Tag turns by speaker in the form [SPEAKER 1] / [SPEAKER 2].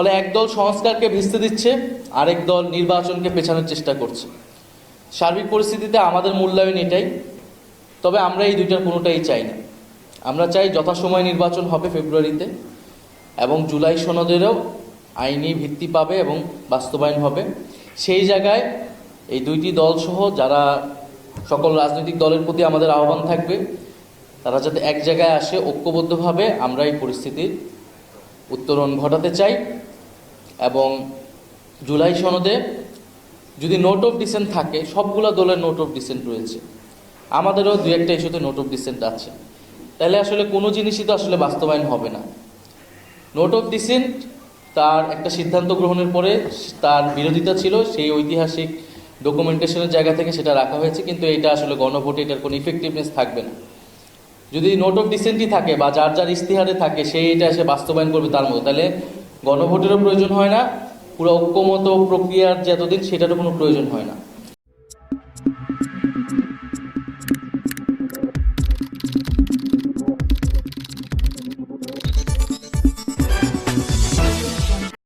[SPEAKER 1] ফলে একদল সংস্কারকে ভিস্তে দিচ্ছে, আরেক দল নির্বাচনকে পেছানোর চেষ্টা করছে। সার্বিক পরিস্থিতিতে আমাদের মূল্যায়ন এটাই, তবে আমরা এই দুইটার কোনোটাই চাই না। আমরা চাই যথাসময় নির্বাচন হবে ফেব্রুয়ারিতে এবং জুলাই সনদেরও আইনি ভিত্তি পাবে এবং বাস্তবায়ন হবে। সেই জায়গায় এই দুইটি দলসহ যারা সকল রাজনৈতিক দলের প্রতি আমাদের আহ্বান থাকবে, তারা যাতে এক জায়গায় আসে, ঐক্যবদ্ধভাবে আমরা এই পরিস্থিতির উত্তরণ ঘটাতে চাই। এবং জুলাই সনদে যদি নোট অফ ডিসেন্ট থাকে, সবগুলো দলের নোট অফ ডিসেন্ট রয়েছে। আমাদেরও দু একটা ইস্যুতে নোট অফ ডিসেন্ট আছে। তাহলে আসলে কোনো জিনিসই তো আসলে বাস্তবায়ন হবে না। নোট অফ ডিসেন্ট তার একটা সিদ্ধান্ত গ্রহণের পরে তার বিরোধিতা ছিল, সেই ঐতিহাসিক ডকুমেন্টেশনের জায়গা থেকে সেটা রাখা হয়েছে, কিন্তু এটা আসলে গণভোটে এটার কোনো ইফেক্টিভনেস থাকবে না। যদি নোট অফ ডিসেন্টই থাকে বা যার যার ইস্তিহারে থাকে সেই এটা এসে বাস্তবায়ন করবে তার মতো। তাহলে গণভোটেরও প্রয়োজন হয় না। পুরো ঐক্যমত প্রক্রিয়ার যে এতদিন সেটারও কোনো প্রয়োজন হয় না।